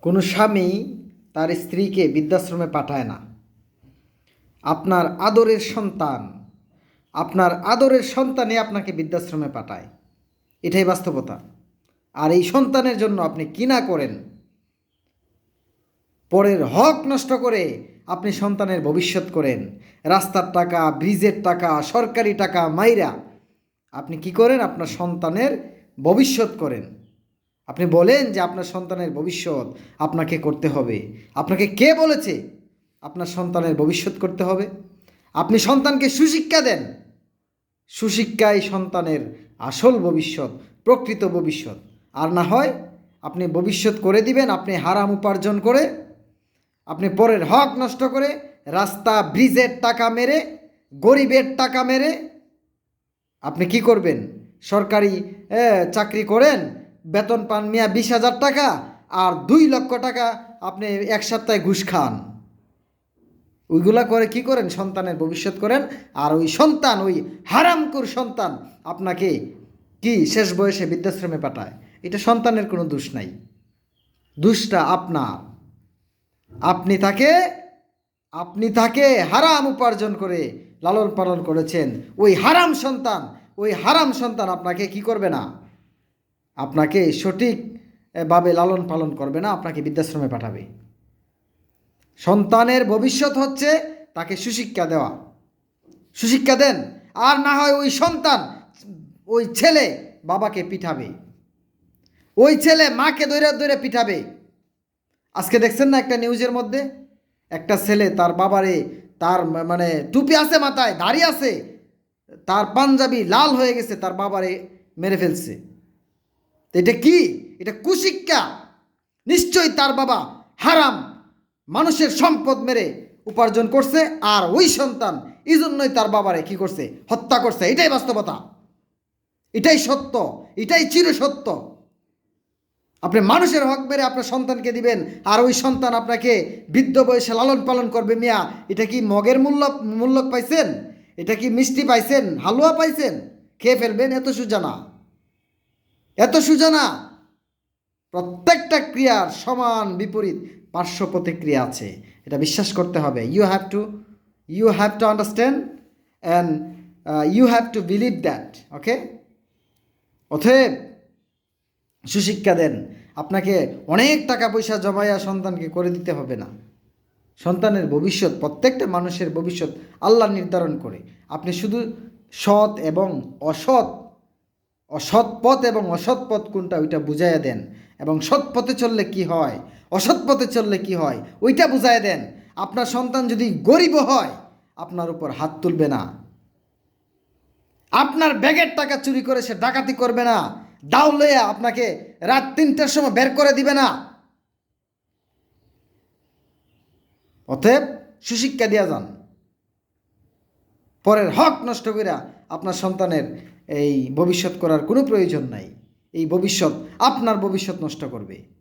কোনো স্বামী তার স্ত্রীকে বৃদ্ধাশ্রমে পাঠায় না। আপনার আদরের সন্তান, আপনার আদরের সন্তানই আপনাকে বৃদ্ধাশ্রমে পাঠায়। এটাই বাস্তবতা। আর এই সন্তানের জন্য আপনি কি না করেন, পরের হক নষ্ট করে আপনি সন্তানের ভবিষ্যৎ করেন। রাস্তার টাকা, ব্রিজের টাকা, সরকারি টাকা মাইরা আপনি কি করেন, আপনার সন্তানের ভবিষ্যৎ করেন। আপনি বলেন যে আপনার সন্তানের ভবিষ্যৎ আপনাকে করতে হবে। আপনাকে কে বলেছে আপনার সন্তানের ভবিষ্যৎ করতে হবে? আপনি সন্তানকে সুশিক্ষা দেন। সুশিক্ষাই সন্তানের আসল ভবিষ্যৎ, প্রকৃত ভবিষ্যৎ। আর না হয় আপনি ভবিষ্যৎ করে দিবেন, আপনি হারাম উপার্জন করে, আপনি পরের হক নষ্ট করে রাস্তা, ব্রিজের টাকা মেরে, গরিবের টাকা মেরে আপনি কি করবেন? সরকারি চাকরি করেন বেতন পান মিয়া বিশ হাজার টাকা আর দুই লক্ষ টাকা আপনি এক সপ্তাহে ঘুষ খান। ওইগুলা করে কি করেন? সন্তানের ভবিষ্যৎ করেন। আর ওই সন্তান, ওই হারামকুর সন্তান আপনাকে কি শেষ বয়সে বৃদ্ধাশ্রমে পাঠায়? এটা সন্তানের কোনো দোষ নাই। দোষটা আপনার। আপনি তাকে আপনি তাকে হারাম উপার্জন করে লালন পালন করেছেন। ওই হারাম সন্তান, ওই হারাম সন্তান আপনাকে কি করবে না? আপনাকে সঠিকভাবে লালন পালন করবে না, আপনাকে বৃদ্ধাশ্রমে পাঠাবে। সন্তানের ভবিষ্যৎ হচ্ছে তাকে সুশিক্ষা দেওয়া। সুশিক্ষা দেন, আর না হয় ওই সন্তান ওই ছেলে বাবাকে পিঠাবে। ওই ছেলে মাকে দৈরে দৈরে পিঠাবে। আজকে দেখছেন না একটা নিউজের মধ্যে? একটা ছেলে তার বাবারে তার মানে টুপি আছে মাথায়, দাড়ি আছে, তার পাঞ্জাবি লাল হয়ে গেছে, তার বাবারে মেরে ফেলছে। এটা কি? এটা কুশিক্ষা। নিশ্চয়ই তার বাবা হারাম মানুষের সম্পদ মেরে উপার্জন করছে, আর ওই সন্তান এই জন্যই তার বাবারে কি করছে? হত্যা করছে। এটাই বাস্তবতা। এটাই সত্য। এটাই চির সত্য। আপনি মানুষের হক মেরে আপনার সন্তানকে দিবেন, আর ওই সন্তান আপনাকে বৃদ্ধ বয়সে লালন পালন করবে মিয়া। এটা কি মগের মূল্য মূল্য পাইছেন? এটা কি মিষ্টি পাইছেন? হালুয়া পাইছেন? খেয়ে ফেলবেন? এত সুজানা। এত সুজানা প্রত্যেকটা ক্রিয়ার সমান বিপরীত পার্শ্ব প্রতিক্রিয়া আছে। এটা বিশ্বাস করতে হবে। You have to you have to understand and you have to believe that okay অতএব, সুশিক্ষা দেন। আপনাকে অনেক টাকা পয়সা জমাইয়া সন্তানকে করে দিতে হবে না। সন্তানের ভবিষ্যৎ, প্রত্যেকটা মানুষের ভবিষ্যৎ আল্লাহ নির্ধারণ করে। আপনি শুধু সৎ এবং অসৎ অসৎ পথ এবং অসৎ পথ কোনটা ওইটা বুঝাইয়া দেন। এবং সৎ পথে চললে কি হয়? অসৎ পথে চললে কি হয়? ওইটা বুঝাইয়া দেন। আপনার সন্তান যদি গরিব হয়, আপনার উপর হাত তুলবে না। আপনার ব্যাগের টাকা চুরি করে সে ডাকাতি করবে না। দাও লইয়া আপনাকে রাত তিনটার সময় বের করে দিবে না। অতএব সুশিক্ষা দিয়া যান। পরের হক নষ্ট কইরা আপনার সন্তানের এই ভবিষ্যৎ করার কোনো প্রয়োজন নাই। এই ভবিষ্যৎ আপনার ভবিষ্যৎ নষ্ট করবে।